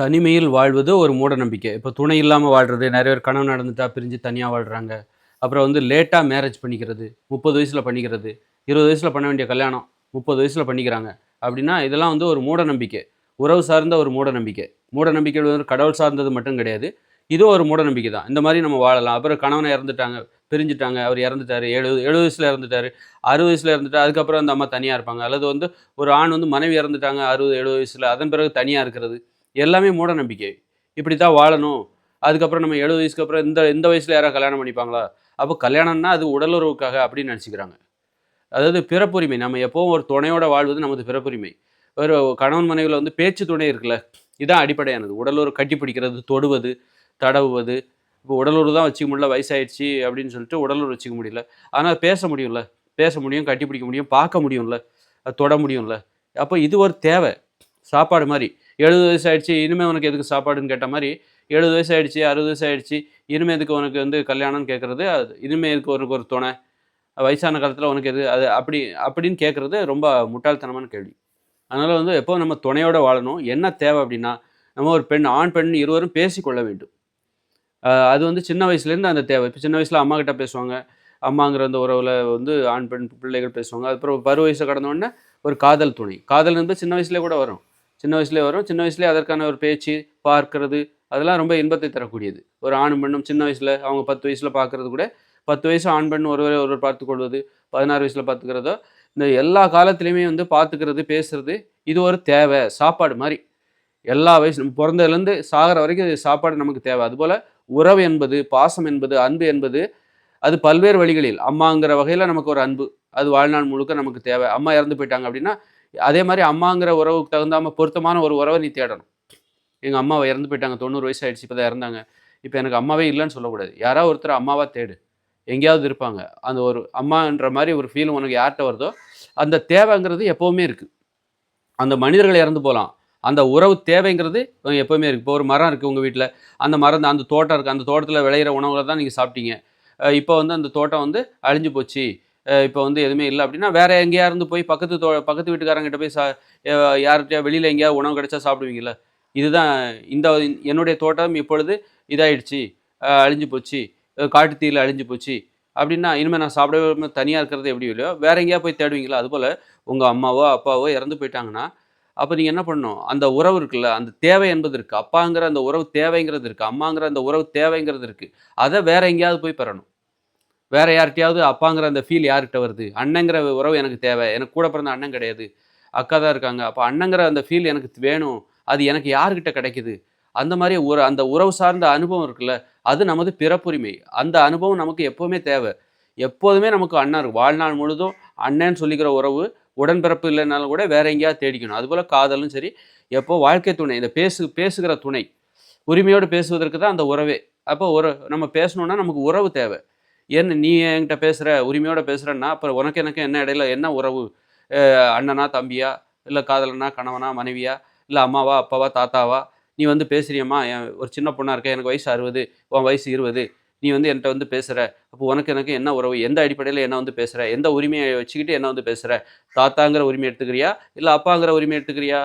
தனிமையில் வாழ்வது ஒரு மூட நம்பிக்கை இப்போ துணை இல்லாமல் வாழ்றது நிறைய பேர் கனவு நடந்துட்டா பிரிஞ்சு தனியாக வாழ்கிறாங்க அப்புறம் வந்து லேட்டாக மேரேஜ் பண்ணிக்கிறது முப்பது வயசில் பண்ணிக்கிறது இருபது வயசில் பண்ண வேண்டிய கல்யாணம் முப்பது வயசில் பண்ணிக்கிறாங்க. அப்படின்னா இதெல்லாம் வந்து ஒரு மூட நம்பிக்கை உறவு சார்ந்த ஒரு மூட நம்பிக்கை மூட நம்பிக்கை வந்து கடவுள் சார்ந்தது மட்டும் கிடையாது. இது ஒரு மூட நம்பிக்கை தான். இந்த மாதிரி நம்ம வாழலாம். அப்புறம் கணவனை இறந்துட்டாங்க பிரிஞ்சுட்டாங்க. அவர் இறந்துட்டாரு எழுபது எழுபது வயசில் இறந்துட்டாரு அறுபது வயசில் இருந்துட்டு அதுக்கப்புறம் அந்த அம்மா தனியாக இருப்பாங்க. அல்லது வந்து ஒரு ஆண் வந்து மனைவி இறந்துட்டாங்க அறுபது எழுபது வயசில் அதன் பிறகு தனியாக இருக்கிறது. எல்லாமே மூட நம்பிக்கை. இப்படி தான் வாழணும். அதுக்கப்புறம் நம்ம எழுபது வயசுக்கு அப்புறம் இந்த இந்த வயசில் யாராவது கல்யாணம் பண்ணிப்பாங்களா? அப்போ கல்யாணம்னா அது உடலுறவுக்காக அப்படின்னு நினச்சிக்கிறாங்க. அதாவது பிறப்புரிமை. நம்ம எப்போவும் ஒரு துணையோட வாழ்வது நமது பிறப்புரிமை. ஒரு கணவன் மனைவியில் வந்து பேச்சு துணை இருக்குல்ல? இதான் அடிப்படையானது. உடலுறவு கட்டி பிடிக்கிறது தொடுவது தடவுவது. இப்போ உடலுறவு தான் வச்சுக்க முடியல வயசாயிடுச்சு அப்படின்னு சொல்லிட்டு உடலுறவு வச்சுக்க முடியல. ஆனால் பேச முடியும்ல? பேச முடியும் கட்டி பிடிக்க முடியும் பார்க்க முடியும்ல? அது தொட முடியும்ல? அப்போ இது ஒரு தேவை. சாப்பாடு மாதிரி. எழுபது வயசு ஆயிடுச்சு இனிமேல் உனக்கு எதுக்கு சாப்பாடுன்னு கேட்ட மாதிரி எழுபது வயசு ஆயிடுச்சு அறுபது வயசு ஆயிடுச்சு இனிமேல் எதுக்கு உனக்கு வந்து கல்யாணம்னு கேட்குறது அது இனிமேல் எதுக்கு உனக்கு ஒரு துணை? வயசான காலத்தில் உனக்கு எது அது அப்படி அப்படின்னு கேட்குறது ரொம்ப முட்டாள்தனமான கேள்வி. அதனால் வந்து எப்போ நம்ம துணையோடு வாழணும் என்ன தேவை அப்படின்னா நம்ம ஒரு பெண் ஆண் பெண் இருவரும் பேசிக்கொள்ள வேண்டும். அது வந்து சின்ன வயசுலேருந்து அந்த தேவை. இப்போ சின்ன வயசில் அம்மா கிட்ட பேசுவாங்க. அம்மாங்கிற அந்த உறவில் வந்து ஆண் பெண் பிள்ளைகள் பேசுவாங்க. அதுக்கப்புறம் பருவ வயசை கடந்த உடனே ஒரு காதல் துணை. காதல் என்பது சின்ன வயசுலேயே கூட வரும். சின்ன வயசுலேயே வரும். சின்ன வயசுலேயே அதற்கான ஒரு பேச்சு பார்க்கறது அதெல்லாம் ரொம்ப இன்பத்தை தரக்கூடியது. ஒரு ஆணும் பெண்ணும் சின்ன வயசில் அவங்க பத்து வயசில் பார்க்கறது கூட பத்து வயசு ஆண் பெண் ஒருவரை ஒருவர் பார்த்து கொள்வது பதினாறு வயசில் பார்த்துக்கிறதோ இந்த எல்லா காலத்துலேயுமே வந்து பார்த்துக்கிறது பேசுறது இது ஒரு தேவை சாப்பாடு மாதிரி. எல்லா வயசு நம்ம பிறந்ததுலேருந்து சாகிற வரைக்கும் இது சாப்பாடு நமக்கு தேவை. அதுபோல் உறவு என்பது பாசம் என்பது அன்பு என்பது அது பல்வேறு வழிகளில். அம்மாங்கிற வகையில் நமக்கு ஒரு அன்பு அது வாழ்நாள் முழுக்க நமக்கு தேவை. அம்மா இறந்து போயிட்டாங்க அப்படின்னா அதே மாதிரி அம்மாங்கிற உறவுக்கு தகுந்தாம பொருத்தமான ஒரு உறவை நீ தேடணும். எங்கள் அம்மாவை இறந்து போயிட்டாங்க. தொண்ணூறு வயசு ஆயிடுச்சு இப்போ தான் இறந்தாங்க. இப்போ எனக்கு அம்மாவே இல்லைன்னு சொல்லக்கூடாது. யாராவது ஒருத்தர் அம்மாவாக தேடு. எங்கேயாவது இருப்பாங்க. அந்த ஒரு அம்மான்ற மாதிரி ஒரு ஃபீல் உனக்கு யார்கிட்ட வருதோ அந்த தேவைங்கிறது எப்போவுமே இருக்குது அந்த மனிதர்கள் இறந்து போகலாம் அந்த உறவு தேவைங்கிறது எப்போவுமே இருக்குது இப்போ ஒரு மரம் இருக்குது உங்கள் வீட்டில் அந்த மரம் அந்த தோட்டம் இருக்குது அந்த தோட்டத்தில் விளையிற உணவுகளை தான் நீங்கள் சாப்பிட்டீங்க. இப்போ வந்து அந்த தோட்டம் வந்து அழிஞ்சு போச்சு. இப்போ வந்து எதுவுமே இல்லை. அப்படின்னா வேற எங்கேயா இருந்து போய் பக்கத்து தோ பக்கத்து வீட்டுக்காரங்கிட்ட போய் சா யார்கிட்டயா வெளியில் எங்கேயாவது உணவு கிடைச்சா சாப்பிடுவீங்களா இதுதான் இந்த என்னுடைய தோட்டம் இப்பொழுது இதாயிடுச்சு. அழிஞ்சு போச்சு. காட்டுத்தீயில் அழிஞ்சு போச்சு. அப்படின்னா இனிமேல் நான் சாப்பிடவே தனியாக இருக்கிறது எப்படி இல்லையோ வேற எங்கேயா போய் தேடுவீங்களா? அதுபோல் உங்கள் அம்மாவோ அப்பாவோ இறந்து போயிட்டாங்கன்னா அப்போ நீங்கள் என்ன பண்ணணும்? அந்த உறவு இருக்குல்ல அந்த தேவை என்பது இருக்குது அப்பாங்கிற அந்த உறவு தேவைங்கிறது இருக்குது அம்மாங்கிற அந்த உறவு தேவைங்கிறது இருக்குது அதை வேற எங்கேயாவது போய் பெறணும். வேற யார்கிட்டயாவது அப்பாங்கிற அந்த ஃபீல் யார்கிட்ட வருது? அண்ணங்கிற உறவு எனக்கு தேவை. எனக்கு கூட பிறந்த அண்ணன் கிடையாது. அக்கா தான் இருக்காங்க. அப்போ அண்ணங்கிற அந்த ஃபீல் எனக்கு வேணும். அது எனக்கு யார்கிட்ட கிடைக்குது? அந்த மாதிரி ஒரு அந்த உறவு சார்ந்த அனுபவம் இருக்குல்ல அது நமது பிறப்புரிமை. அந்த அனுபவம் நமக்கு எப்போவுமே தேவை. எப்போதுமே நமக்கு அண்ணன் இருக்கும் வாழ்நாள் முழுதும் அண்ணன்னு சொல்லிக்கிற உறவு உடன்பிறப்பு இல்லைனாலும் கூட வேற எங்கேயாவது தேடிக்கணும். அதுபோல் காதலும் சரி எப்போ வாழ்க்கை துணை இந்த பேசு பேசுகிற துணை. உரிமையோடு பேசுவதற்கு தான் அந்த உறவே. அப்போ ஒரு நம்ம பேசணுன்னா நமக்கு உறவு தேவை. என்ன நீ என்கிட்ட பேசுகிற உரிமையோடு பேசுகிறன்னா அப்புறம் உனக்கு எனக்கு என்ன இடையில என்ன உறவு? அண்ணனா தம்பியா? இல்லை காதலனா கணவனா மனைவியா? இல்லை அம்மாவா அப்பாவா தாத்தாவா? நீ வந்து பேசுறியம்மா என் ஒரு சின்ன பொண்ணாக இருக்க எனக்கு வயசு அறுபது உன் வயசு இருபது நீ வந்து என்கிட்ட வந்து பேசுகிற அப்போ உனக்கு எனக்கு என்ன உறவு? எந்த அடிப்படையில் என்ன வந்து பேசுகிற எந்த உரிமையை வச்சுக்கிட்டு என்ன வந்து பேசுகிற தாத்தாங்கிற உரிமை எடுத்துக்கிறியா? இல்லை அப்பாங்கிற உரிமை எடுத்துக்கிறியா?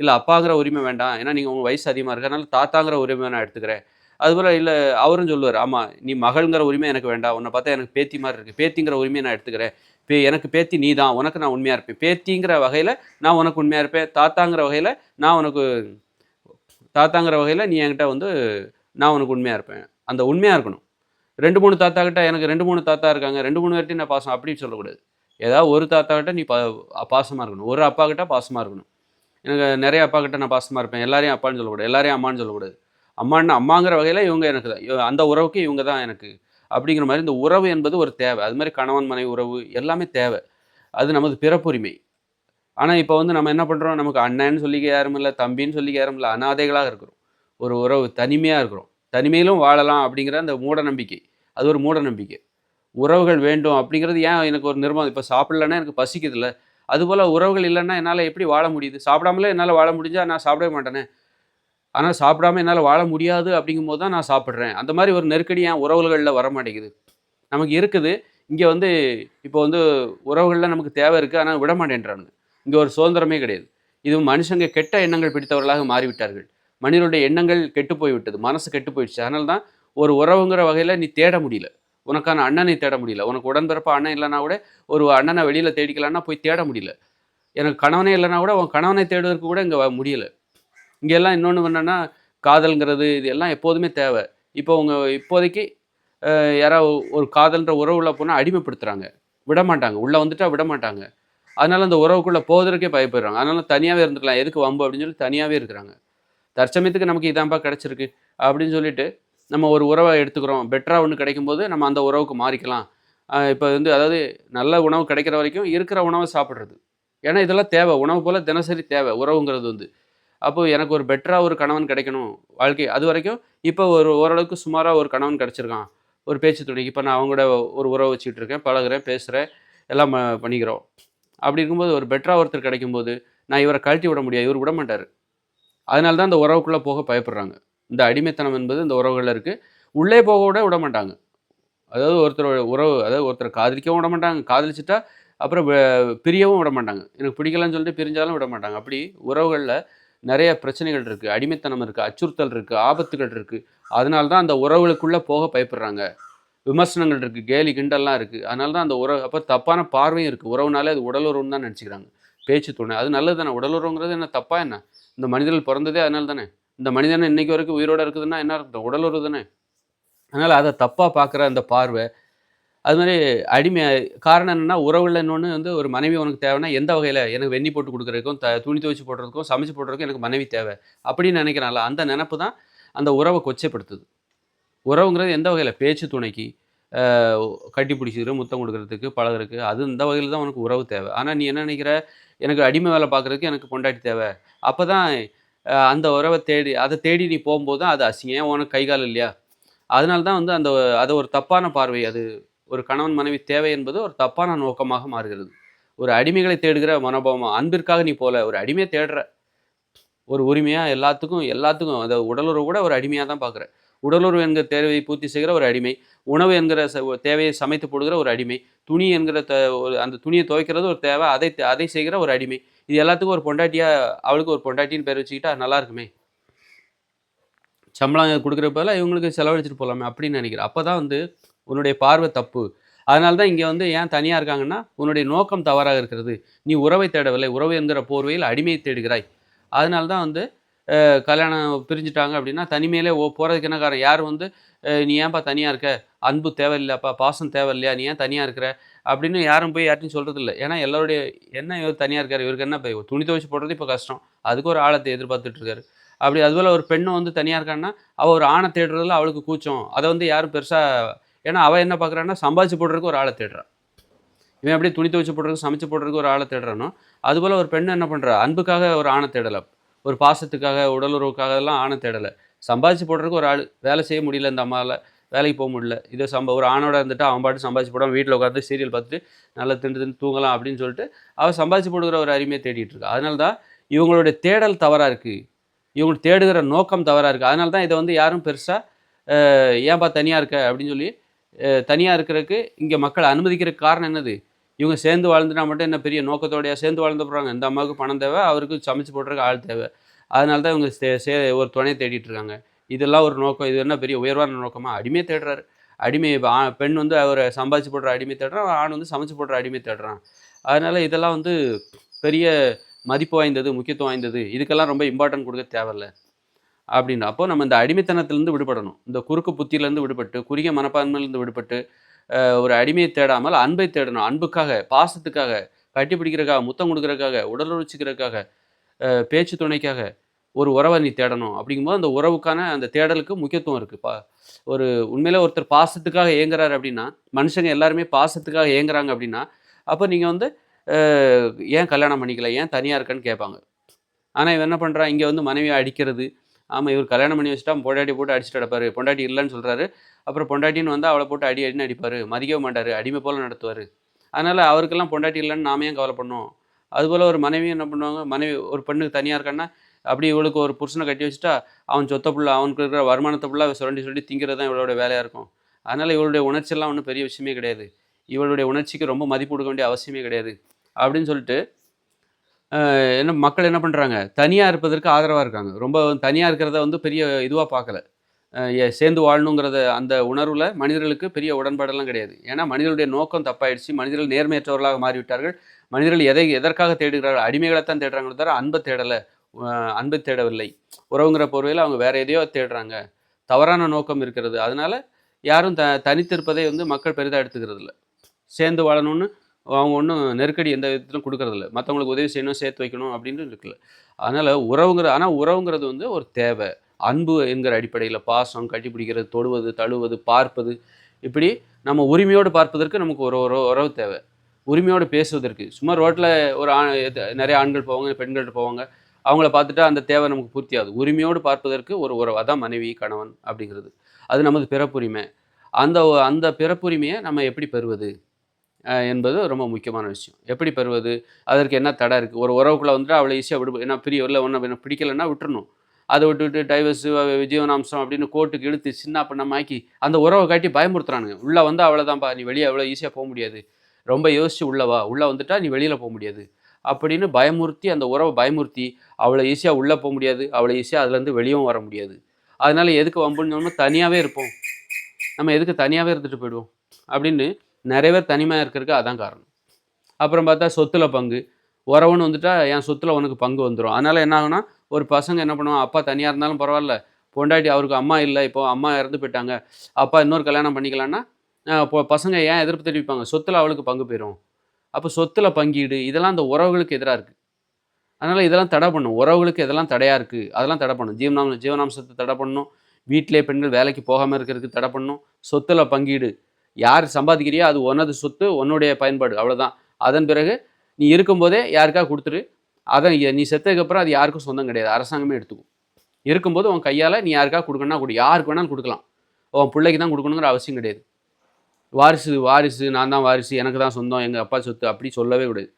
இல்லை அப்பாங்கிற உரிமை வேண்டாம். ஏன்னா நீங்கள் உங்கள் வயசு அதிகமாக இருக்கறனால தாத்தாங்கிற உரிமை நான் எடுத்துக்கிறேன். அதுபோல் இல்லை அவரும் சொல்லுவார் ஆமாம் நீ மகள்ங்கிற உரிமை எனக்கு வேண்டாம். உன்னை பார்த்தா எனக்கு பேத்தி மாதிரி இருக்குது பேத்திங்கிற உரிமையை நான் எடுத்துக்கிறேன். பே எனக்கு பேத்தி நீ தான் உனக்கு நான் உண்மையாக இருப்பேன். பேத்திங்கிற வகையில் நான் உனக்கு உண்மையாக இருப்பேன். தாத்தாங்கிற வகையில் நான் உனக்கு தாத்தாங்கிற வகையில் நீ என்கிட்ட வந்து நான் உனக்கு உண்மையாக இருப்பேன். அந்த உண்மையாக இருக்கணும். ரெண்டு மூணு தாத்தா கிட்ட எனக்கு ரெண்டு மூணு தாத்தா இருக்காங்க. ரெண்டு மூணு பேர்ட்டையும் நான் பாசம் அப்படின்னு சொல்லக்கூடாது. ஏதாவது ஒரு தாத்தா கிட்ட நீ பா பாசமாக இருக்கணும். ஒரு அப்பா கிட்ட பாசமாக இருக்கணும். எனக்கு நிறைய அப்பா கிட்ட நான் பாசமாக இருப்பேன். எல்லாரையும் அப்பான்னு சொல்லக்கூடாது. எல்லாரையும் அம்மான்னு சொல்லக்கூடாது. அம்மான்னு அம்மாங்கிற வகையில் இவங்க எனக்கு தான். அந்த உறவுக்கு இவங்க தான் எனக்கு. அப்படிங்கிற மாதிரி இந்த உறவு என்பது ஒரு தேவை. அது மாதிரி கணவன் மனைவி உறவு எல்லாமே தேவை. அது நமது பிறப்புரிமை. ஆனால் இப்போ வந்து நம்ம என்ன பண்ணுறோம் நமக்கு அண்ணன்னு சொல்லிக்க யாரும் இல்லை தம்பின்னு சொல்லிக்க யாரும் இல்லை அனாதைகளாக இருக்கிறோம். ஒரு உறவு தனிமையாக இருக்கிறோம். தனிமையிலும் வாழலாம் அப்படிங்கிற அந்த மூட நம்பிக்கை. அது ஒரு மூட நம்பிக்கை. உறவுகள் வேண்டும் அப்படிங்கிறது ஏன் எனக்கு ஒரு நிர்பந்தம்? இப்போ சாப்பிட்லன்னா எனக்கு பசிக்குதுல்ல. அதுபோல் உறவுகள் இல்லைன்னா என்னால் எப்படி வாழ முடியுது? சாப்பிடாமலே என்னால் வாழ முடிஞ்சால் நான் சாப்பிடவே மாட்டேனே. ஆனால் சாப்பிடாம என்னால் வாழ முடியாது அப்படிங்கும்போது தான் நான் சாப்பிட்றேன். அந்த மாதிரி ஒரு நெருக்கடி என் உறவுகளில் வர மாட்டேங்குது. நமக்கு இருக்குது. இங்கே வந்து இப்போ வந்து உறவுகளில் நமக்கு தேவை இருக்குது ஆனால் விட மாட்டேன்றானுங்க. இங்கே ஒரு சுதந்திரமே கிடையாது. இது மனுஷங்க கெட்ட எண்ணங்கள் பிடித்தவர்களாக மாறிவிட்டார்கள். மனிதனுடைய எண்ணங்கள் கெட்டு போய்விட்டது. மனசு கெட்டு போயிடுச்சு. அதனால தான் ஒரு உறவுங்கிற வகையில் நீ தேட முடியல. உனக்கான அண்ணனை தேட முடியல. உனக்கு உடன்பிறப்ப அண்ணன் இல்லைனா கூட ஒரு அண்ணனை வெளியில் தேடிக்கலான்னா போய் தேட முடியல. எனக்கு கணவனே இல்லைனா கூட உன் கணவனை தேடுவதற்கு கூட இங்கே முடியல. இங்கெல்லாம் இன்னொன்று என்னென்னா காதல்ங்கிறது இது எல்லாம் எப்போதுமே தேவை. இப்போ உங்கள் இப்போதைக்கு யாராவது ஒரு காதல்ன்ற உறவுல போனால் அடிமைப்படுத்துகிறாங்க விட மாட்டாங்க உள்ளே வந்துட்டா விட மாட்டாங்க அதனால் அந்த உறவுக்குள்ளே போவதற்கே பயப்படுறாங்க. அதனால தனியாகவே இருந்துக்கலாம். எதுக்கு வம்பு அப்படின்னு சொல்லி தனியாகவே இருக்கிறாங்க. தற்சமயத்துக்கு நமக்கு இதான்ப்பா கிடச்சிருக்கு அப்படின்னு சொல்லிட்டு நம்ம ஒரு உறவை எடுத்துக்கிறோம். பெட்டராக ஒன்று கிடைக்கும்போது நம்ம அந்த உறவுக்கு மாறிக்கலாம். இப்போ வந்து அதாவது நல்ல உணவு கிடைக்கிற வரைக்கும் இருக்கிற உணவை சாப்பிட்றது. ஏன்னா இதெல்லாம் தேவை. உணவு போல் தினசரி தேவை. உறவுங்கிறது வந்து. அப்போது எனக்கு ஒரு பெட்டராக ஒரு கணவன் கிடைக்கணும். வாழ்க்கை அது வரைக்கும் இப்போ ஒரு ஓரளவுக்கு சுமாராக ஒரு கணவன் கிடச்சிருக்கான். ஒரு பேச்சு துணைக்கு இப்போ நான் அவங்களோட ஒரு உறவு வச்சுக்கிட்டு இருக்கேன் பழகிறேன் பேசுகிறேன் எல்லாம் பண்ணிக்கிறோம். அப்படி இருக்கும்போது ஒரு பெட்டராக ஒருத்தர் கிடைக்கும்போது நான் இவரை கழட்டி விட முடியாது இவர் விட மாட்டார். அதனால தான் இந்த உறவுக்குள்ளே போக பயப்படுறாங்க. இந்த அடிமைத்தனம் என்பது இந்த உறவுகளில் இருக்குது உள்ளே போக விட விட மாட்டாங்க. அதாவது ஒருத்தரோட உறவு அதாவது ஒருத்தர் காதலிக்கவும் விட மாட்டாங்க. காதலிச்சிட்டா அப்புறம் பிரியவும் விட மாட்டாங்க. எனக்கு பிடிக்கலன்னு சொல்லிட்டு பிரிஞ்சாலும் விட மாட்டாங்க. அப்படி உறவுகளில் நிறைய பிரச்சனைகள் இருக்குது அடிமைத்தனம் இருக்குது அச்சுறுத்தல் இருக்குது ஆபத்துகள் இருக்குது அதனால தான் அந்த உறவுகளுக்குள்ளே போக பயப்படுறாங்க. விமர்சனங்கள் இருக்குது கேலி கிண்டல்லாம் இருக்குது அதனால தான் அந்த உறவு அப்போ தப்பான பார்வையும் இருக்குது உறவுனாலே அது உடலுறவுன்னு தான் நினச்சிக்கிறாங்க. பேச்சு துணை. அது நல்லது தானே? உடலுறவுங்கிறது என்ன? தப்பாக என்ன? இந்த மனிதர்கள் பிறந்ததே அதனால தானே? இந்த மனிதனை இன்றைக்கு வரைக்கும் உயிரோடு இருக்குதுன்னா என்ன இருக்கும் உடலுறவு தானே? அதனால் அதை தப்பாக பார்க்குற அந்த பார்வை அது மாதிரி அடிமை காரணம் என்னென்னா உறவுகளில் இன்னொன்று வந்து ஒரு மனைவி உனக்கு தேவைன்னா எந்த வகையில்? எனக்கு வெண்ணி போட்டு கொடுக்குறதுக்கும் த துணி துவைச்சு போடுறதுக்கும் சமைச்சு போடுறதுக்கும் எனக்கு மனைவி தேவை. அப்படின்னு நினைக்கிறாங்கள அந்த நினப்பு தான் அந்த உறவை கொச்சைப்படுத்துது. உறவுங்கிறது எந்த வகையில்? பேச்சு துணைக்கு கட்டி பிடிச்சிக்கிற முத்தம் கொடுக்கறதுக்கு பழகிறதுக்கு அது இந்த வகையில் தான் உனக்கு உறவு தேவை. ஆனால் நீ என்ன நினைக்கிற? எனக்கு அடிமை வேலை பார்க்குறதுக்கு எனக்கு பொண்டாட்டி தேவை. அப்போ தான் அந்த உறவை தேடி அதை தேடி நீ போகும்போது தான் அது அசிங்கம். உனக்கு கைகால் இல்லையா? அதனால தான் வந்து அந்த அதை ஒரு தப்பான பார்வை அது. ஒரு கணவன் மனைவி தேவை என்பது ஒரு தப்பான நோக்கமாக மாறுகிறது. ஒரு அடிமைகளை தேடுகிற மனோபாவம் அன்பிற்காக நீ போல ஒரு அடிமையை தேடுற ஒரு உரிமையாக எல்லாத்துக்கும் எல்லாத்துக்கும் அந்த உடலுறவு கூட ஒரு அடிமையாக தான் பார்க்குற. உடலுறவு என்கிற தேவையை பூர்த்தி செய்கிற ஒரு அடிமை உணவு என்கிற தேவையை சமைத்து போடுகிற ஒரு அடிமை துணி என்கிற ஒரு அந்த துணியை துவைக்கிறது ஒரு தேவை அதை அதை செய்கிற ஒரு அடிமை. இது எல்லாத்துக்கும் ஒரு பொண்டாட்டியாக அவளுக்கு ஒரு பொண்டாட்டின்னு பேர் வச்சுக்கிட்டா நல்லா இருக்குமே? சம்பளம் கொடுக்குற இவங்களுக்கு செலவழிச்சிட்டு போகலாமே அப்படின்னு நினைக்கிறேன். அப்போ தான் வந்து உன்னுடைய பார்வை தப்பு. அதனால தான் இங்கே வந்து ஏன் தனியாக இருக்காங்கன்னா உன்னுடைய நோக்கம் தவறாக இருக்கிறது. நீ உறவை தேடவில்லை. உறவு என்கிற போர்வையில் அடிமையை தேடுகிறாய். அதனால தான் வந்து கல்யாணம் பிரிஞ்சுட்டாங்க அப்படின்னா தனிமையிலே ஓ போகிறதுக்கு என்ன காரணம்? யார் வந்து நீ ஏன்ப்பா தனியாக இருக்க? அன்பு தேவையில்லையாப்பா? பாசம் தேவையில்லையா? நீ ஏன் தனியாக இருக்கிற? அப்படின்னு யாரும் போய் யார்ட்டையும் சொல்கிறது இல்லை ஏன்னா எல்லோருடைய என்ன இவர் தனியாக இருக்கார். இவருக்கு என்ன இப்போ துணி துவைச்சு போடுறது இப்போ கஷ்டம். அதுக்கு ஒரு ஆழத்தை எதிர்பார்த்துட்டு இருக்காரு. அப்படி அதுபோல் ஒரு பெண்ணும் வந்து தனியாக இருக்கான்னா அவள் ஒரு ஆணை தேடுறதுல அவளுக்கு கூச்சம். அதை வந்து யாரும் பெருசாக ஏன்னா அவள் என்ன பார்க்குறான்னா சம்பாதிச்சு போடுறதுக்கு ஒரு ஆளை தேடுறான் இவன் அப்படியே துணி துவைச்சு போடுறதுக்கு சமைச்சு போடுறதுக்கு ஒரு ஆளை தேடுறானோ அதுபோல் ஒரு பெண் என்ன பண்ணுறா அன்புக்காக ஒரு ஆணை தேடலை. ஒரு பாசத்துக்காக உடலுறவுக்காக எல்லாம் ஆணை தேடலை. சம்பாதிச்சு போடுறதுக்கு ஒரு ஆள் வேலை செய்ய முடியல இந்த அம்மாவில் வேலைக்கு போக முடியல. இதை சம்ப ஒரு ஆணோட இருந்துட்டு அவன் பாட்டு சம்பாதிச்சு போடாமல் வீட்டில் உட்காந்து சீரியல் பார்த்துட்டு நல்லா திண்டு திண்டு தூங்கலாம் அப்படின்னு சொல்லிட்டு அவள் சம்பாதிச்சு போடுகிற ஒரு அருமையை தேடிட்டு இருக்கா. அதனால தான் இவங்களுடைய தேடல் தவறாக இருக்குது இவங்க தேடுகிற நோக்கம் தவறாக இருக்குது அதனால தான் இதை வந்து யாரும் பெருசாக ஏன்பா தனியாக இருக்க அப்படின்னு சொல்லி தனியாக இருக்கிறதுக்கு இங்கே மக்கள் அனுமதிக்கிற காரணம் என்னது? இவங்க சேர்ந்து வாழ்ந்துனா மட்டும் என்ன பெரிய நோக்கத்தோடையா சேர்ந்து வாழ்ந்து போகிறாங்க இந்த அம்மாவுக்கு பணம் தேவை அவருக்கு சமைச்சு போடுறதுக்கு ஆள் தேவை. அதனால தான் இவங்க சே சே ஒரு துணையை தேடிட்டு இருக்காங்க. இதெல்லாம் ஒரு நோக்கம். இது என்ன பெரிய உயர்வான நோக்கமாக அடிமையை தேடுறாரு. அடிமை பெண் வந்து அவரை சம்பாதிச்சு போடுற அடிமை தேடுறான் ஆண் வந்து சமைச்சு போடுற அடிமை தேடுறான். அதனால் இதெல்லாம் வந்து பெரிய மதிப்பு வாய்ந்தது முக்கியத்துவம் வாய்ந்தது. இதுக்கெல்லாம் ரொம்ப இம்பார்ட்டன்ட் கொடுக்க தேவையில்ல. அப்படின்னு அப்போ நம்ம இந்த அடிமைத்தனத்திலேருந்து விடுபடணும். இந்த குறுக்கு புத்தியிலேருந்து விடுபட்டு குறுகிய மனப்பான்மையிலேருந்து விடுபட்டு ஒரு அடிமையை தேடாமல் அன்பை தேடணும். அன்புக்காக பாசத்துக்காக கட்டி பிடிக்கிறதுக்காக முத்தம் கொடுக்குறதுக்காக உழைச்சிக்கிறதுக்காக பேச்சு துணைக்காக ஒரு உறவை நீ தேடணும். அப்படிங்கும்போது அந்த உறவுக்கான அந்த தேடலுக்கு முக்கியத்துவம் இருக்குது பா ஒரு உண்மையில ஒருத்தர் பாசத்துக்காக ஏங்குறாரு அப்படின்னா மனுஷங்க எல்லாருமே பாசத்துக்காக ஏங்குறாங்க அப்படின்னா அப்போ நீங்கள் வந்து ஏன் கல்யாணம் பண்ணிக்கல? ஏன் தனியாக இருக்கன்னு கேட்பாங்க. ஆனால் இவன் என்ன பண்ணுறான் இங்கே வந்து மனைவியை அடிக்கிறது ஆமாம் இவர் கல்யாணம் பண்ணி வச்சுட்டா பொண்டாட்டி போட்டு அடிச்சுட்டு அடைப்பார் பொண்டாட்டி இல்லைன்னு சொல்கிறாரு அப்புறம் பொண்டாட்டின்னு வந்து அவளை போட்டு அடி அடின்னு அடிப்பார். மதிக்கவே மாட்டார். அடிமை போல் நடத்துவார். அதனால் அவருக்கெல்லாம் பொண்டாட்டி இல்லைன்னு நாம ஏன் கவலை பண்ணோம் அதுபோல் ஒரு மனைவி என்ன பண்ணுவாங்க? மனைவி ஒரு பெண்ணுக்கு தனியாக இருக்கான்னா அப்படி இவளுக்கு ஒரு புருஷனை கட்டி வச்சுட்டா அவன் சொத்த புள்ள அவனுக்கு இருக்கிற வருமானத்தை ஃபுல்லாக சுரண்டி சுரண்டி திங்கிறது தான் இவளோட வேலையாக இருக்கும். அதனால் இவளுடைய உணர்ச்சியெல்லாம் ஒன்றும் பெரிய விஷயமே கிடையாது. இவளுடைய உணர்ச்சிக்கு ரொம்ப மதிப்பு கொடுக்க வேண்டிய அவசியமே கிடையாது. அப்படின்னு சொல்லிட்டு என்ன மக்கள் என்ன பண்ணுறாங்க தனியாக இருப்பதற்கு ஆதரவாக இருக்காங்க. ரொம்ப தனியாக இருக்கிறத வந்து பெரிய இதுவாக பார்க்கல. ஏ- சேர்ந்து வாழணுங்கிறத அந்த உணர்வில் மனிதர்களுக்கு பெரிய உடன்பாடெல்லாம் கிடையாது. ஏன்னா மனிதர்களுடைய நோக்கம் தப்பாயிடுச்சு. மனிதர்கள் நேர்மையற்றவர்களாக மாறிவிட்டார்கள். மனிதர்கள் எதை எதற்காக தேடுகிறார்கள்? அடிமைகளைத்தான் தேடுறாங்களே தவிர அன்பை தேடலை. அன்பை தேடவில்லை. உறவுங்கிற பொருளையில் அவங்க வேற எதையோ தேடுறாங்க. தவறான நோக்கம் இருக்கிறது. அதனால யாரும் த தனித்திருப்பதை வந்து மக்கள் பெரிதாக எடுத்துக்கிறது இல்லை சேர்ந்து வாழணும்னு அவங்க ஒன்றும் நெருக்கடி எந்த விதத்திலும் கொடுக்கறதில்ல. மற்றவங்களுக்கு உதவி செய்யணும் சேர்த்து வைக்கணும் அப்படின்னு இருக்குல்ல. அதனால் உறவுங்கிற ஆனால் உறவுங்கிறது வந்து ஒரு தேவை. அன்பு என்கிற அடிப்படையில் பாசம் கட்டிப்பிடிக்கிறது தொடுவது தழுவது பார்ப்பது. இப்படி நம்ம உரிமையோடு பார்ப்பதற்கு நமக்கு ஒரு ஒரு உறவு தேவை. உரிமையோடு பேசுவதற்கு. சும்மா ரோட்டில் ஒரு ஆண் நிறைய ஆண்கள் போவாங்க பெண்கள் போவாங்க. அவங்கள பார்த்துட்டா அந்த தேவை நமக்கு பூர்த்தியாகுது. உரிமையோடு பார்ப்பதற்கு ஒரு உறவு. அதான் மனைவி கணவன் அப்படிங்கிறது. அது நமது பிறப்புரிமை. அந்த அந்த பிறப்புரிமையை நம்ம எப்படி பெறுவது? என்பது ரொம்ப முக்கியமான விஷயம். எப்படி பெறுவது? அதற்கு என்ன தடை இருக்குது ஒரு உறவுக்குள்ளே வந்துட்டு அவளை ஈஸியாக விடு ஏன்னா பிரிய இல்லை ஒன்று எனக்கு பிடிக்கலைன்னா விட்டுறணும். அதை விட்டுவிட்டு டைவர்ஸு ஜீவனாம்சம் அப்படின்னு கோர்ட்டுக்கு இழுத்து சின்ன பண்ணமாக்கி அந்த உறவை காட்டி பயமுறுத்துறானுங்க. உள்ளே வந்து அவ்வளோதான்ப்பா நீ வெளியே அவ்வளோ ஈஸியாக போக முடியாது. ரொம்ப யோசிச்சு உள்ளவா உள்ளே வந்துட்டா நீ வெளியில் போக முடியாது. அப்படின்னு பயமுறுத்தி அந்த உறவை பயமுறுத்தி அவ்வளோ ஈஸியாக உள்ளே போக முடியாது. அவ்வளோ ஈஸியாக அதுலேருந்து வெளியும் வர முடியாது. அதனால் எதுக்கு வம்புன்னு தனியாகவே இருப்போம். நம்ம எதுக்கு தனியாகவே இருந்துட்டு போயிடுவோம்? அப்படின்னு நிறைய பேர் தனிமையாக இருக்கிறதுக்கு அதான் காரணம். அப்புறம் பார்த்தா சொத்துல பங்கு. உறவுன்னு வந்துட்டா என் சொத்தில் உனக்கு பங்கு வந்துடும் அதனால் என்ன ஆகுனா ஒரு பசங்க என்ன பண்ணுவான் அப்பா தனியாக இருந்தாலும் பரவாயில்ல. பொண்டாட்டி அவருக்கு அம்மா இல்லை இப்போ அம்மா இறந்து போயிட்டாங்க. அப்பா இன்னொரு கல்யாணம் பண்ணிக்கலான்னா இப்போ பசங்க ஏன் எதிர்ப்பு தெரிவிப்பாங்க? சொத்துல அவளுக்கு பங்கு போயிடும் அப்போ சொத்துல பங்கீடு இதெல்லாம் அந்த உறவுகளுக்கு எதிராக இருக்குது அதனால் இதெல்லாம் தடை பண்ணும். உறவுகளுக்கு இதெல்லாம் தடையாக இருக்குது அதெல்லாம் தடை பண்ணும். ஜீவனாம் ஜீவனாம்சத்தை தடை பண்ணணும் வீட்டிலே பெண்கள் வேலைக்கு போகாமல் இருக்கிறதுக்கு தடை பண்ணணும் சொத்துல பங்கீடு யார் சம்பாதிக்கிறியோ அது உனது சொத்து உன்னுடைய பயன்பாடு அவ்வளோதான் அதன் பிறகு நீ இருக்கும்போதே யாருக்கா கொடுத்துரு? அதை நீ- செத்ததுக்கப்புறம் அது யாருக்கும் சொந்தம் கிடையாது. அரசாங்கமே எடுத்துக்கும். இருக்கும்போது உன் கையால் நீ யாருக்கா கொடுக்கணும்னா கொடு. யாருக்கு வேணாலும் கொடுக்கலாம். உன் பிள்ளைக்கு தான் கொடுக்கணுங்கிற அவசியம் கிடையாது. வாரிசு வாரிசு நான் தான் வாரிசு எனக்கு தான் சொந்தம் எங்கள் அப்பா சொத்து அப்படி சொல்லவே கூடாது.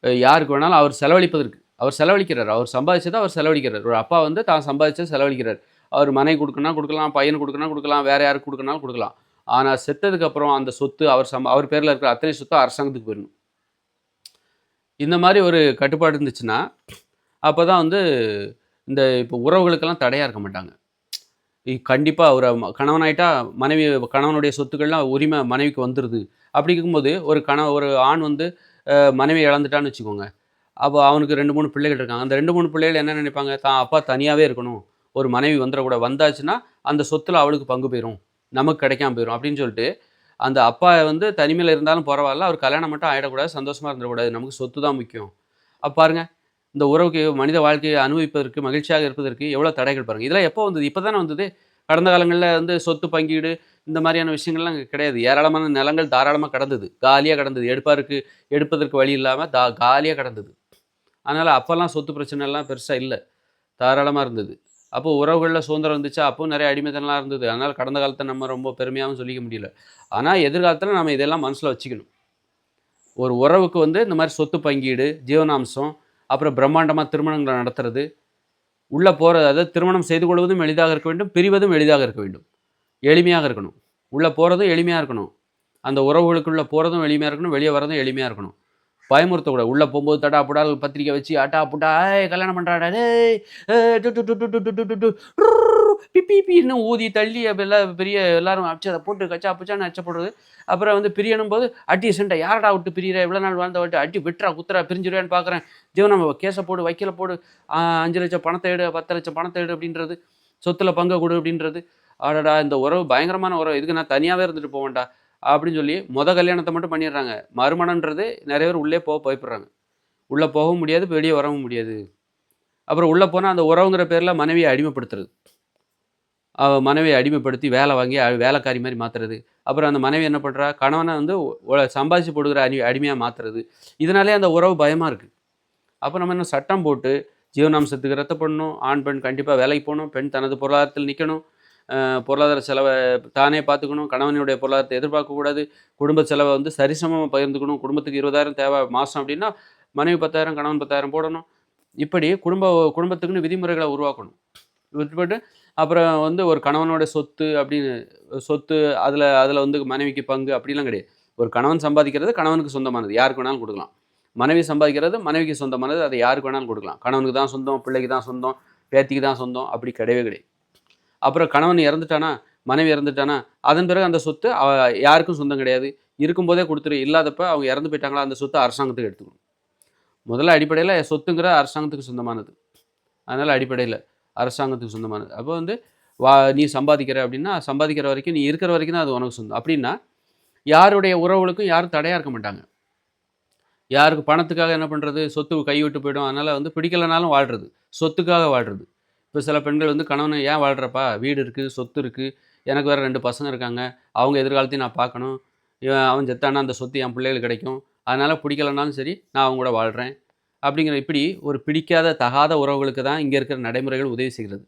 யாருக்கு வேணாலும் அவர் செலவழிப்பதற்கு. அவர் செலவழிக்கிறார். அவர் சம்பாதிச்சதை அவர் செலவழிக்கிறார். ஒரு அப்பா வந்து தான் சம்பாதிச்சதை செலவழிக்கிறார். அவர் மனை கொடுக்கணும் கொடுக்கலாம் பையன் கொடுக்கணும் கொடுக்கலாம் வேறு யாருக்கு கொடுக்கணும்னாலும் கொடுக்கலாம். ஆனால் செத்ததுக்கு அப்புறம் அந்த சொத்து அவர் சம் அவர் பேரில் இருக்கிற அத்தனை சொத்தும் அரசாங்கத்துக்கு போயிடணும். இந்த மாதிரி ஒரு கட்டுப்பாடு இருந்துச்சுன்னா அப்போ தான் வந்து இந்த இப்போ உறவுகளுக்கெல்லாம் தடையாக இருக்க மாட்டாங்க. கண்டிப்பாக ஒரு கணவனாயிட்டா மனைவி கணவனுடைய சொத்துக்கள்லாம் உரிமை மனைவிக்கு வந்துடுது அப்படி இருக்கும்போது ஒரு கண ஒரு ஆண் வந்து மனைவி இழந்துட்டான்னு வச்சுக்கோங்க. அப்போ அவனுக்கு ரெண்டு மூணு பிள்ளைகள் இருக்காங்க. அந்த ரெண்டு மூணு பிள்ளைகள் என்ன நினைப்பாங்க? தான் அப்பா தனியாகவே இருக்கணும். ஒரு மனைவி வந்துடக்கூட வந்தாச்சுன்னா அந்த சொத்தில் அவளுக்கு பங்கு போயிடும் நமக்கு கிடைக்காம போயிடும் அப்படின்னு சொல்லிட்டு அந்த அப்பா வந்து தனிமையில் இருந்தாலும் பரவாயில்ல அவர் கல்யாணம் மட்டும் ஆகிடக்கூடாது சந்தோஷமாக இருந்துடக்கூடாது நமக்கு சொத்து தான் முக்கியம். அப்போ பாருங்க இந்த உறவுக்கு மனித வாழ்க்கையை அனுபவிப்பதற்கு மகிழ்ச்சியாக இருப்பதற்கு எவ்வளோ தடைகள் பாருங்க. இதெல்லாம் எப்போ வந்தது? இப்போ தானே வந்தது. கடந்த காலங்களில் வந்து சொத்து பங்கீடு இந்த மாதிரியான விஷயங்கள்லாம் கிடையாது. ஏராளமான நிலங்கள் தாராளமாக கடந்தது. காலியாக கடந்தது. எடுப்பாருக்கு எடுப்பதற்கு வழி இல்லாமல் தா காலியாக கடந்தது. அதனால் அப்போல்லாம் சொத்து பிரச்சனை எல்லாம் பெருசாக இல்லை. தாராளமாக இருந்தது. அப்போ உறவுகளில் சுதந்திரம் இருந்துச்சா அப்போ நிறைய அடிமைத்தனம்லாம் இருந்தது. அதனால் கடந்த காலத்தை நம்ம ரொம்ப பெருமையாகவும் சொல்லிக்க முடியல. ஆனால் எதிர்காலத்தில் நம்ம இதெல்லாம் மனசில் வச்சுக்கணும். ஒரு உறவுக்கு வந்து இந்த மாதிரி சொத்து பங்கீடு ஜீவனாம்சம் அப்புறம் பிரம்மாண்டமாக திருமணங்களை நடத்துறது உள்ளே போகிறது அதாவது திருமணம் செய்து கொள்வதும் எளிதாக இருக்க வேண்டும் பிரிவதும் எளிதாக இருக்க வேண்டும். எளிமையாக இருக்கணும். உள்ளே போகிறதும் எளிமையாக இருக்கணும். அந்த உறவுகளுக்குள்ளே போகிறதும் எளிமையாக இருக்கணும் வெளியே வரதும் எளிமையாக இருக்கணும். பயமுறுத்த கூட உள்ளே போகும்போது தடா புடால் பத்திரிக்கை வச்சு அட்டா புட்டா கல்யாணம் பண்ணுறாடா பிபிபின்னு ஊதி தள்ளி எல்லாம் பெரிய எல்லாரும் அச்சு அதை போட்டு கச்சா புச்சான்னு அச்சை போடுறது அப்புறம் வந்து பிரியணும் போது அட்டி சண்டை யாரடா விட்டு பிரியிற இவ்வளோ நாள் வாழ்ந்த விட்டு அட்டி விட்டுறா குத்துறா பிரிஞ்சிருவேன்னு பார்க்குறேன் ஜீவனம் நம்ம கேஸை போடு வைக்கல போடு அஞ்சு லட்சம் பணத்தை எடு பத்து லட்சம் பணத்தை எடு அப்படின்றது சொத்தில் பங்கை கொடு அப்படின்றது ஆடாடா இந்த உறவு பயங்கரமான உறவு இதுக்கு நான் தனியாகவே இருந்துட்டு போவேன்டா அப்படின்னு சொல்லி மொதல் கல்யாணத்தை மட்டும் பண்ணிடுறாங்க. மறுமணன்றது நிறைய பேர் உள்ளே போக பயப்படுறாங்க. உள்ளே போகவும் முடியாது வெளியே வரவும் முடியாது. அப்புறம் உள்ளே போனால் அந்த உறவுங்கிற பேரில் மனைவியை அடிமைப்படுத்துறது. மனைவியை அடிமைப்படுத்தி வேலை வாங்கி வேலைக்காரி மாதிரி மாற்றுறது அப்புறம் அந்த மனைவி என்ன பண்ணுறா கணவனை வந்து சம்பாதிச்சு போடுகிற அடி அடிமையாக மாற்றுறது இதனாலே அந்த உறவு பயமாக இருக்குது அப்போ நம்ம என்ன சட்டம் போட்டு ஜீவனாம்சத்துக்கு ரத்த பண்ணணும். ஆண் பெண் கண்டிப்பாக வேலைக்கு போகணும். பெண் தனது பொருளாதாரத்தில் நிற்கணும் பொருளாதார செலவை தானே பார்த்துக்கணும். கணவனுடைய பொருளாதாரத்தை எதிர்பார்க்கக்கூடாது குடும்ப செலவை வந்து சரிசமமாக பகிர்ந்துக்கணும். குடும்பத்துக்கு இருபதாயிரம் தேவை மாதம் அப்படின்னா மனைவி பத்தாயிரம் கணவன் பத்தாயிரம் போடணும். இப்படி குடும்ப குடும்பத்துக்குன்னு விதிமுறைகளை உருவாக்கணும். விட்டுப்பட்டு அப்புறம் வந்து ஒரு கணவனோட சொத்து அப்படின்னு சொத்து அதில் அதில் வந்து மனைவிக்கு பங்கு அப்படிலாம் கிடையாது. ஒரு கணவன் சம்பாதிக்கிறது கணவனுக்கு சொந்தமானது. யாருக்கு வேணாலும் கொடுக்கலாம். மனைவி சம்பாதிக்கிறது மனைவிக்கு சொந்தமானது. அதை யாருக்கு வேணாலும் கொடுக்கலாம். கணவனுக்கு தான் சொந்தம் பிள்ளைக்கு தான் சொந்தம் பேத்திக்கு தான் சொந்தம் அப்படி கிடையவே கிடையாது. அப்புறம் கணவன் இறந்துட்டானா மனைவி இறந்துட்டானா அதன் பிறகு அந்த சொத்து அவ யாருக்கும் சொந்தம் கிடையாது. இருக்கும்போதே கொடுத்துரு இல்லாதப்ப அவங்க இறந்து போயிட்டாங்களா அந்த சொத்து அரசாங்கத்துக்கு எடுத்துக்கணும். முதல்ல அடிப்படையில் சொத்துங்கிற அரசாங்கத்துக்கு சொந்தமானது. அதனால் அடிப்படையில் அரசாங்கத்துக்கு சொந்தமானது. அப்போ வந்து வா நீ சம்பாதிக்கிற அப்படின்னா சம்பாதிக்கிற வரைக்கும் நீ இருக்கிற வரைக்கும் தான் அது உனக்கு சொந்தம். அப்படின்னா யாருடைய உறவுகளுக்கும் யாரும் தடையாக இருக்க மாட்டாங்க. யாருக்கு பணத்துக்காக என்ன பண்ணுறது சொத்து கைவிட்டு போயிடும். அதனால் வந்து பிடிக்கலனாலும் வாழ்கிறது சொத்துக்காக வாழ்கிறது இப்போ சில பெண்கள் வந்து கணவனை ஏன் வாழ்கிறப்பா வீடு இருக்குது சொத்து இருக்குது எனக்கு வேறு ரெண்டு பசங்க இருக்காங்க. அவங்க எதிர்காலத்தையும் நான் பார்க்கணும். இவன் அவன் செத்தானா அந்த சொத்து என் பிள்ளைகளுக்கு கிடைக்கும். அதனால் பிடிக்கலனாலும் சரி நான் அவங்க கூட வாழ்கிறேன் அப்படிங்கிற இப்படி ஒரு பிடிக்காத தகாத உறவுகளுக்கு தான் இங்கே இருக்கிற நடைமுறைகள் உதவி செய்கிறது.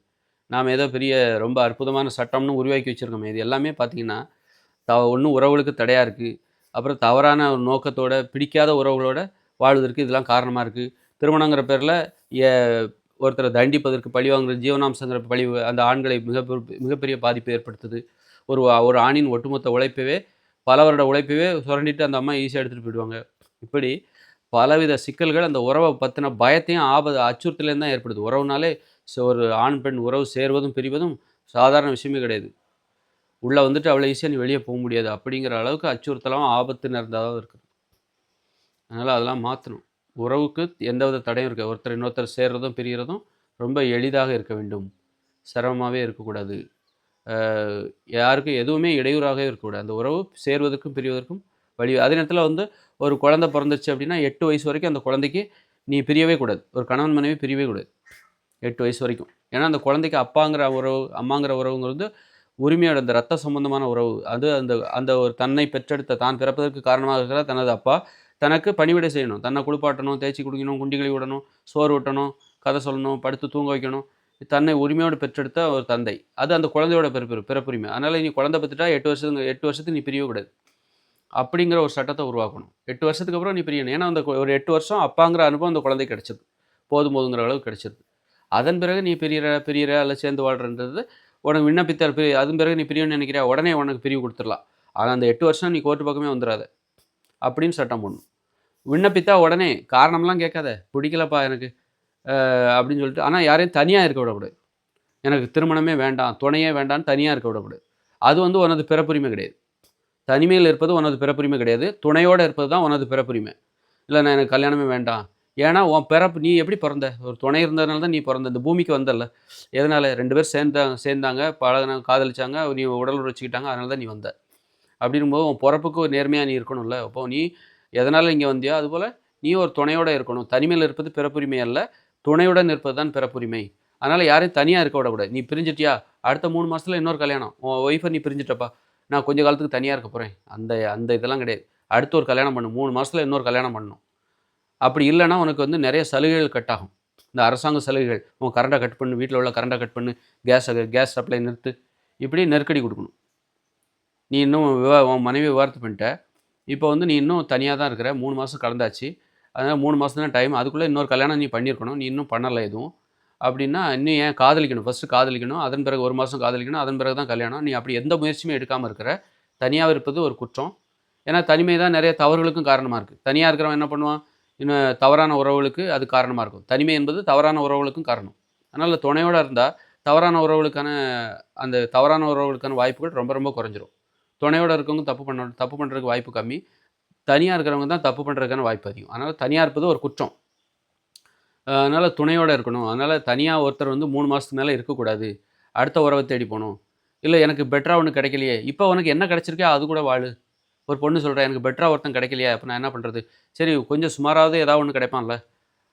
நாம் ஏதோ பெரிய ரொம்ப அற்புதமான சட்டம்னு உருவாக்கி வச்சுருக்கோமே இது எல்லாமே பார்த்திங்கன்னா த ஒன்றும் உறவுகளுக்கு தடையாக இருக்குது அப்புறம் தவறான ஒரு நோக்கத்தோட பிடிக்காத உறவுகளோட வாழ்வதற்கு இதெல்லாம் காரணமாக இருக்குது திருமணங்கிற பேரில் ஒருத்தரை தண்டிப்பதற்கு பழி வாங்குற ஜீவனாம்சங்கிற பழி அந்த ஆண்களை மிக மிகப்பெரிய பாதிப்பை ஏற்படுத்துது. ஒரு ஒரு ஆணின் ஒட்டுமொத்த உழைப்பவே பல வருட உழைப்பவே சுரண்டிட்டு அந்த அம்மா ஈஸியாக எடுத்துகிட்டு போயிடுவாங்க. இப்படி பலவித சிக்கல்கள் அந்த உறவை பற்றின பயத்தையும் ஆபது அச்சுறுத்தலையும் தான் ஏற்படுது. உறவுனாலே ஒரு ஆண் பெண் உறவு சேர்வதும் பிரிவதும் சாதாரண விஷயமே கிடையாது. உள்ளே வந்துட்டு அவ்வளோ ஈஸியாக நீ வெளியே போக முடியாது. அப்படிங்கிற அளவுக்கு அச்சுறுத்தலாம் ஆபத்து நிறைந்ததாக இருக்குது. அதனால் அதெல்லாம் மாற்றணும் உறவுக்கு எந்தவித தடையும் இருக்க ஒருத்தர் இன்னொருத்தர் சேர்கிறதும் பிரிகிறதும் ரொம்ப எளிதாக இருக்க வேண்டும். சிரமமாகவே இருக்கக்கூடாது. யாருக்கும் எதுவுமே இடையூறாகவே இருக்கக்கூடாது. அந்த உறவு சேர்வதற்கும் பிரிவதற்கும் வழி. அதே நேரத்தில் வந்து ஒரு குழந்தை பிறந்துச்சு அப்படின்னா எட்டு வயசு வரைக்கும் அந்த குழந்தைக்கு நீ பிரியவே கூடாது. ஒரு கணவன் மனைவி பிரியவே கூடாது. எட்டு வயசு வரைக்கும். ஏன்னா அந்த குழந்தைக்கு அப்பாங்கிற உறவு அம்மாங்கிற உறவுங்கிறது உரிமையோட அந்த ரத்த சம்பந்தமான உறவு. அது அந்த அந்த ஒரு தன்னை பெற்றெடுத்த தான் பிறப்பதற்கு காரணமாக இருக்கிற தனது அப்பா தனக்கு பணிவிடை செய்யணும். தன்னை குளிப்பாட்டணும் தேய்ச்சி குடிக்கணும் குண்டிகளை விடணும் சோறு ஊட்டணும் கதை சொல்லணும் படுத்து தூங்க வைக்கணும். தன்னை உரிமையோடு பெற்றெடுத்த ஒரு தந்தை. அது அந்த குழந்தையோட பிறப்பு பிறப்புரிமை. அதனால் நீ குழந்தை பெற்றுட்டா எட்டு வருஷத்துக்கு எட்டு வருஷத்துக்கு நீ பிரியக்கூடாது அப்படிங்கிற ஒரு சட்டத்தை உருவாக்கணும். எட்டு வருஷத்துக்கு அப்புறம் நீ பிரியணும். ஏன்னா அந்த ஒரு எட்டு வருஷம் அப்பாங்கிற அனுபவம் அந்த குழந்தை கிடச்சிது. போதும் போதுங்கிற அளவுக்கு கிடைச்சது. அதன் பிறகு நீ பிரியற பிரியற அல்ல சேர்ந்து வாழ்கிறன்றது உனக்கு விண்ணப்பித்தால் பிரி அதன் பிறகு நீ பிரியணும்னு நினைக்கிறியா? உடனே உனக்கு பிரிவு கொடுத்துடலாம். ஆனால் அந்த எட்டு வருஷம் நீ கோர்ட்டு பக்கமே வந்துடாத அப்படின்னு சட்டம் போடணும். விண்ணப்பித்தா உடனே காரணம்லாம் கேட்காத. பிடிக்கலப்பா எனக்கு. அப்படின்னு சொல்லிட்டு ஆனால் யாரையும் தனியாக இருக்க விடக்கூடாது. எனக்கு திருமணமே வேண்டாம் துணையே வேண்டாம்னு தனியாக இருக்க விடக்கூடாது. அது வந்து உனது பிறப்புரிமை கிடையாது. தனிமையில் இருப்பது உனது பிறப்புரிமை கிடையாது. துணையோடு இருப்பது தான் உனது பிறப்புரிமை. இல்லை நான் எனக்கு கல்யாணமே வேண்டாம். ஏன்னா உன் பிறப்பு நீ எப்படி பிறந்த? ஒரு துணை இருந்ததுனால தான் நீ பிறந்த. இந்த பூமிக்கு வந்தல எதனால்? ரெண்டு பேர் சேர்ந்தாங்க சேர்ந்தாங்க பழகினாங்க காதலிச்சாங்க நீ உடல் உழைச்சிக்கிட்டாங்க அதனால தான் நீ வந்த. அப்படிங்கும்போது உன் பிறப்புக்கு ஒரு நேர்மையாக நீ இருக்கணும்ல. அப்போ நீ எதனால் இங்கே வந்தியோ அதுபோல் நீ ஒரு துணையோட இருக்கணும். தனிமையில் இருப்பது பிறப்புரிமை அல்ல. துணையுடன் இருப்பது தான் பிறப்புரிமை. அதனால் யாரையும் தனியாக இருக்க விடக்கூடாது. நீ பிரிஞ்சிட்டியா? அடுத்த மூணு மாதத்தில் இன்னொரு கல்யாணம். உன் ஒய்ஃபை நீ பிரிஞ்சிட்டப்பா. நான் கொஞ்ச காலத்துக்கு தனியாக இருக்க போகிறேன் அந்த அந்த இதெல்லாம் கிடையாது. அடுத்து ஒரு கல்யாணம் பண்ணும் மூணு மாதத்தில் இன்னொரு கல்யாணம் பண்ணணும். அப்படி இல்லைன்னா உனக்கு வந்து நிறைய சலுகைகள் கட் ஆகும். இந்த அரசாங்க சலுகைகள். உன் கரண்டை கட் பண்ணு. வீட்டில் உள்ள கரண்டை கட் பண்ணு. கேஸ் கேஸ் சப்ளை நிறுத்து. இப்படி நெருக்கடி கொடுக்கணும். நீ இன்னும் விவா உன் மனைவி விவாகரத்து பண்ணிட்ட. இப்போ வந்து நீ இன்னும் தனியாக தான் இருக்கிற. மூணு மாதம் கலந்தாச்சு. அதனால் மூணு மாதம் தான் டைம் அதுக்குள்ளே இன்னொரு கல்யாணம் நீ பண்ணியிருக்கணும். நீ இன்னும் பண்ணலை எதுவும். அப்படின்னா இன்னும் ஏன் காதலிக்கணும்? ஃபஸ்ட்டு காதலிக்கணும். அதன் பிறகு ஒரு மாதம் காதலிக்கணும். அதன் பிறகு தான் கல்யாணம். நீ அப்படி எந்த முயற்சியுமே எடுக்காமல் இருக்கிற. தனியாக இருப்பது ஒரு குற்றம். ஏன்னா தனிமை தான் நிறைய தவறுகளுக்கும் காரணமாக இருக்குது தனியாக இருக்கிறவன் என்ன பண்ணுவான்? இன்னும் தவறான உறவுகளுக்கு அது காரணமாக இருக்கும். தனிமை என்பது தவறான உறவுகளுக்கும் காரணம். அதனால் துணையோடு இருந்தால் தவறான உறவுகளுக்கான அந்த தவறான உறவுகளுக்கான வாய்ப்புகள் ரொம்ப ரொம்ப குறைஞ்சிரும். துணையோடு இருக்கவங்க தப்பு பண்ண தப்பு பண்ணுறதுக்கு வாய்ப்பு கம்மி. தனியாக இருக்கிறவங்க தான் தப்பு பண்ணுறதுக்கான வாய்ப்பு அதிகம். அதனால் தனியாக இருப்பது ஒரு குற்றம். அதனால் துணையோடு இருக்கணும். அதனால் தனியாக ஒருத்தர் வந்து மூணு மாதத்துக்கு மேலே இருக்கக்கூடாது. அடுத்த உறவை தேடி போகணும். இல்லை எனக்கு பெட்டராக ஒன்று கிடைக்கலையே. இப்போ உனக்கு என்ன கிடச்சிருக்கோ அது கூட வாழு. ஒரு பொண்ணு சொல்கிறேன் எனக்கு பெட்டராக ஒருத்தன் கிடைக்கலையா அப்போ நான் என்ன பண்ணுறது சரி கொஞ்சம் சுமாராவது ஏதாவது ஒன்று கிடைப்பான்ல.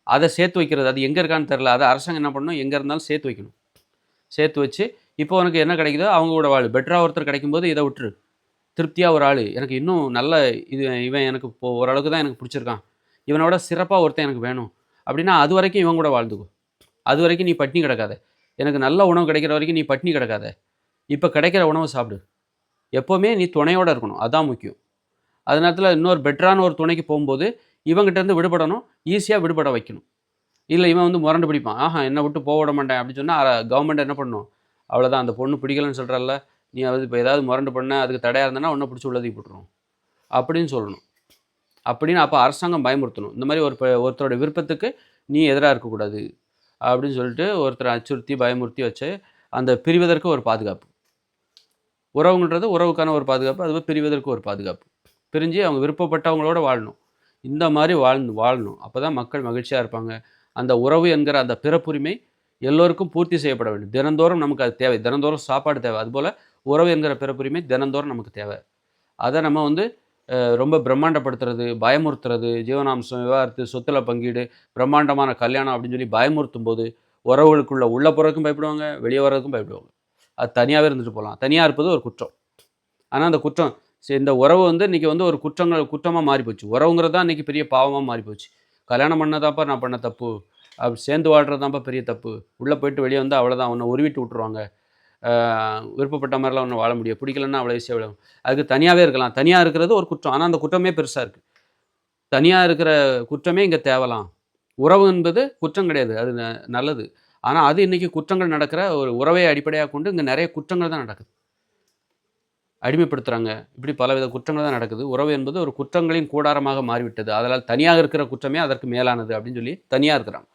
அதை சேர்த்து வைக்கிறது அது எங்கே இருக்கான்னு தெரில அதை அரசாங்கம் என்ன பண்ணணும்? எங்கே இருந்தாலும் சேர்த்து வைக்கணும். சேர்த்து வச்சு இப்போ உனக்கு என்ன கிடைக்குதோ அவங்க கூட வாழ். பெட்டராக ஒருத்தர் கிடைக்கும்போது இதை விட்டுரு. திருப்தியாக ஒரு ஆள். எனக்கு இன்னும் நல்ல இது இவன் எனக்கு இப்போ ஓரளவுக்கு தான் எனக்கு பிடிச்சிருக்கான். இவனோட சிறப்பாக ஒருத்தன் எனக்கு வேணும். அப்படின்னா அது வரைக்கும் இவன் கூட வாழ்ந்துக்கோ. அது வரைக்கும் நீ பட்னி கிடக்காத. எனக்கு நல்ல உணவு கிடைக்கிற வரைக்கும் நீ பட்னி கிடக்காத. இப்போ கிடைக்கிற உணவை சாப்பிடு. எப்போவுமே நீ துணையோடு இருக்கணும். அதுதான் முக்கியம். அது நேரத்தில் இன்னொரு பெட்டரான ஒரு துணைக்கு போகும்போது இவங்கிட்டேருந்து விடுபடணும். ஈஸியாக விடுபட வைக்கணும். இல்லை இவன் வந்து முரண்டு பிடிப்பான். ஆஹா என்னை விட்டு போக விட மாட்டேன். அப்படின்னு சொன்னால் கவர்மெண்ட் என்ன பண்ணணும் அவ்வளோதான் அந்த பொண்ணு பிடிக்கலன்னு சொல்கிறல்ல நீ அது இப்போ ஏதாவது முரண்டு பண்ண அதுக்கு தடையாக இருந்தனா ஒன்றை பிடிச்சி உள்ளதுக்கு போட்டுரும் அப்படின்னு சொல்லணும். அப்படின்னு அப்போ அரசாங்கம் பயமுறுத்தணும். இந்த மாதிரி ஒரு ஒருத்தரோட விருப்பத்துக்கு நீ எதிராக இருக்கக்கூடாது. அப்படின்னு சொல்லிட்டு ஒருத்தரை அச்சுறுத்தி பயமுறுத்தி வச்சு அந்த பிரிவதற்கு ஒரு பாதுகாப்பு. உறவுன்றது உறவுக்கான ஒரு பாதுகாப்பு அதுவே பிரிவதற்கு ஒரு பாதுகாப்பு. பிரிஞ்சு அவங்க விருப்பப்பட்டவங்களோட வாழணும். இந்த மாதிரி வாழ்ந்து வாழணும். அப்போ தான் மக்கள் மகிழ்ச்சியாக இருப்பாங்க. அந்த உறவு என்கிற அந்த பிறப்புரிமை எல்லோருக்கும் பூர்த்தி செய்யப்பட வேண்டும். தினந்தோறும் நமக்கு அது தேவை. தினந்தோறும் சாப்பாடு தேவை. அதுபோல் உறவு என்கிற பிறப்புரிமை தினந்தோறும் நமக்கு தேவை. அதை நம்ம வந்து ரொம்ப பிரம்மாண்டப்படுத்துறது பயமுறுத்துறது ஜீவனாம்சம் விவாகரத்து சொத்துல பங்கீடு பிரம்மாண்டமான கல்யாணம் அப்படின்னு சொல்லி பயமுறுத்தும் போது உறவுகளுக்குள்ள உள்ள போகிறதுக்கும் பயப்படுவாங்க வெளியே வர்றதுக்கும் பயப்படுவாங்க. அது தனியாகவே இருந்துட்டு போகலாம் தனியாக இருப்பது ஒரு குற்றம். ஆனால் அந்த குற்றம் சரி, இந்த உறவு வந்து இன்றைக்கி வந்து ஒரு குற்றங்கள் குற்றமாக மாறி போச்சு உறவுங்கிறது தான் இன்றைக்கி பெரிய பாவமாக மாறி போச்சு கல்யாணம் பண்ணதாப்பா நான் பண்ண தப்பு. அப்படி சேர்ந்து வாழ்கிறதாப்பா தான்ப்பா பெரிய தப்பு. உள்ளே போயிட்டு வெளியே வந்து அவ்வளோதான் உன்னை உருவிட்டு விட்ருவாங்க விருப்பப்பட்ட மாதிரிலாம் ஒன்று வாழ முடியும் பிடிக்கலன்னா அவ்வளோ ஈஸியாக விட அதுக்கு தனியாகவே இருக்கலாம். தனியாக இருக்கிறது ஒரு குற்றம். ஆனால் அந்த குற்றமே பெருசாக இருக்குது தனியாக இருக்கிற குற்றமே இங்கே தேவலாம். உறவு என்பது குற்றம் கிடையாது. அது ந- நல்லது. ஆனால் அது இன்றைக்கி குற்றங்கள் நடக்கிற ஒரு உறவை அடிப்படையாக கொண்டு இங்கே நிறைய குற்றங்கள் தான் நடக்குது. அடிமைப்படுத்துகிறாங்க இப்படி பலவித குற்றங்கள் தான் நடக்குது. உறவு என்பது ஒரு குற்றங்களின் கூடாரமாக மாறிவிட்டது. அதனால் தனியாக இருக்கிற குற்றமே அதற்கு மேலானது அப்படின்னு சொல்லி தனியாக இருக்கிறாங்க.